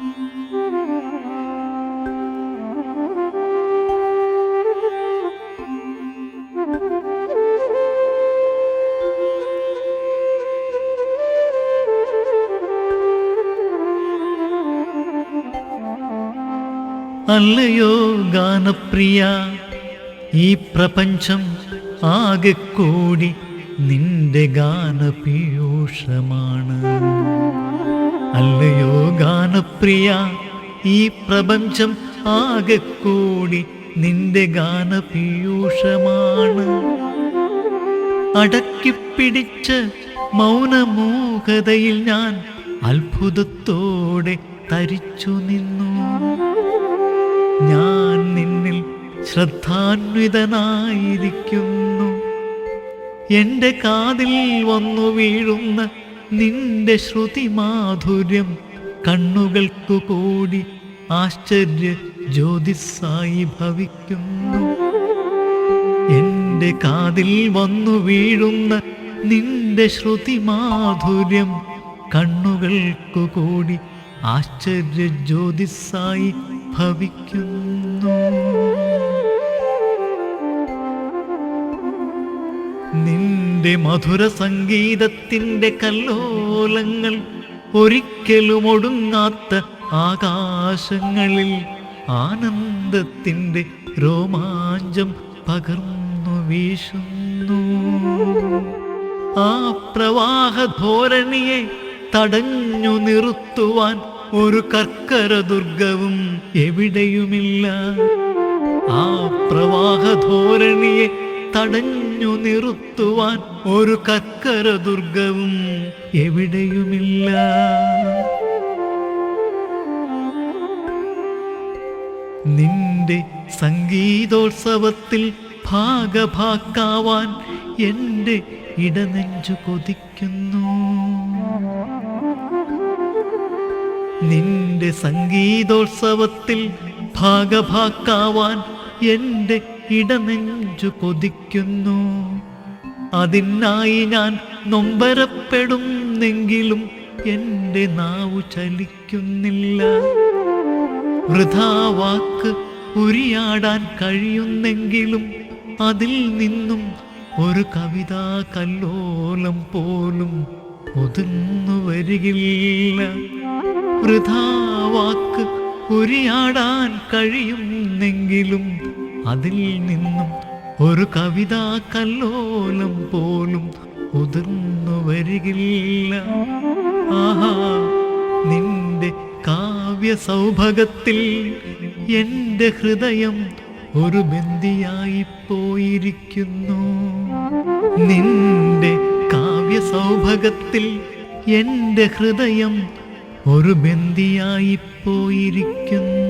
അല്ലയോ ഗാനപ്രിയ ഈ പ്രപഞ്ചം ആകെ കൂടി നിന്റെ ഗാനപീയൂഷമാണ്. അല്ലയോ ഗാനപ്രിയ ഈ പ്രപഞ്ചം ആകെ കൂടി നിന്റെ ഗാനപീയൂഷമാണ്. അടക്കിപ്പിടിച്ച് മൗനമൂകതയിൽ ഞാൻ അത്ഭുതത്തോടെ തരിച്ചു നിന്നു. ഞാൻ നിന്നിൽ ശ്രദ്ധാന്വിതനായിരിക്കുന്നു. എന്റെ കാതിൽ വന്നു വീഴുന്ന നിന്റെ ശ്രുതി മാധുര്യം കണ്ണുകൾക്കു കൂടി ആശ്ചര്യ ജ്യോതിസായി ഭവിക്കുന്നു. എന്റെ കാതിൽ വന്നു വീഴുന്ന നിന്റെ ശ്രുതി മാധുര്യം കണ്ണുകൾക്കു കൂടി ആശ്ചര്യ ജ്യോതിസായി ഭവിക്കുന്നു. നിന്റെ മധുര സംഗീതത്തിന്റെ കല്ലോലങ്ങൾ ഒരിക്കലും ഒടുങ്ങാത്ത ആകാശങ്ങളിൽ ആനന്ദത്തിന്റെ രോമാഞ്ചം പകർന്നു വീശുന്നു. ആ പ്രവാഹ ധോരണിയെ തടഞ്ഞു നിർത്തുവാൻ ഒരു കർക്കര ദുർഗവും എവിടെയുമില്ല. ആ പ്രവാഹ ധോരണിയെ തടഞ്ഞു നിർത്തുവാൻ ഒരു കക്കര ദുർഗവും എവിടെയുമില്ല. നിന്റെ സംഗീതോത്സവത്തിൽ ഭാഗഭാക്കാവാൻ എന്റെ ഇടനെഞ്ചു കൊതിക്കുന്നു. നിന്റെ സംഗീതോത്സവത്തിൽ ഭാഗഭാക്കാവാൻ എന്റെ ഇടനെഞ്ചു കൊതിക്കുന്നു. അതിനായി ഞാൻ നൊമ്പരപ്പെടുന്നെങ്കിലും എന്റെ നാവു ചലിക്കുന്നില്ല. വൃഥാവാക്ക് ഉരിയാടാൻ കഴിയുന്നെങ്കിലും അതിൽ നിന്നും ഒരു കവിതാ കല്ലോലം പോലും ഒതുങ്ങു വരികില്ല. വൃഥാവാക്ക് ഉരിയാടാൻ കഴിയുന്നെങ്കിലും അതിൽ നിന്നും ഒരു കവിതാ കല്ലോലം പോലും ഉതിർന്നു വരികില്ല. ആഹാ നിന്റെ കാവ്യ സൗഭഗത്തിൽ എന്റെ ഹൃദയം ഒരു ബന്ദിയായി പോയിരിക്കുന്നു. നിന്റെ കാവ്യ സൗഭഗത്തിൽ എന്റെ ഹൃദയം ഒരു ബന്ദിയായി പോയിരിക്കുന്നു.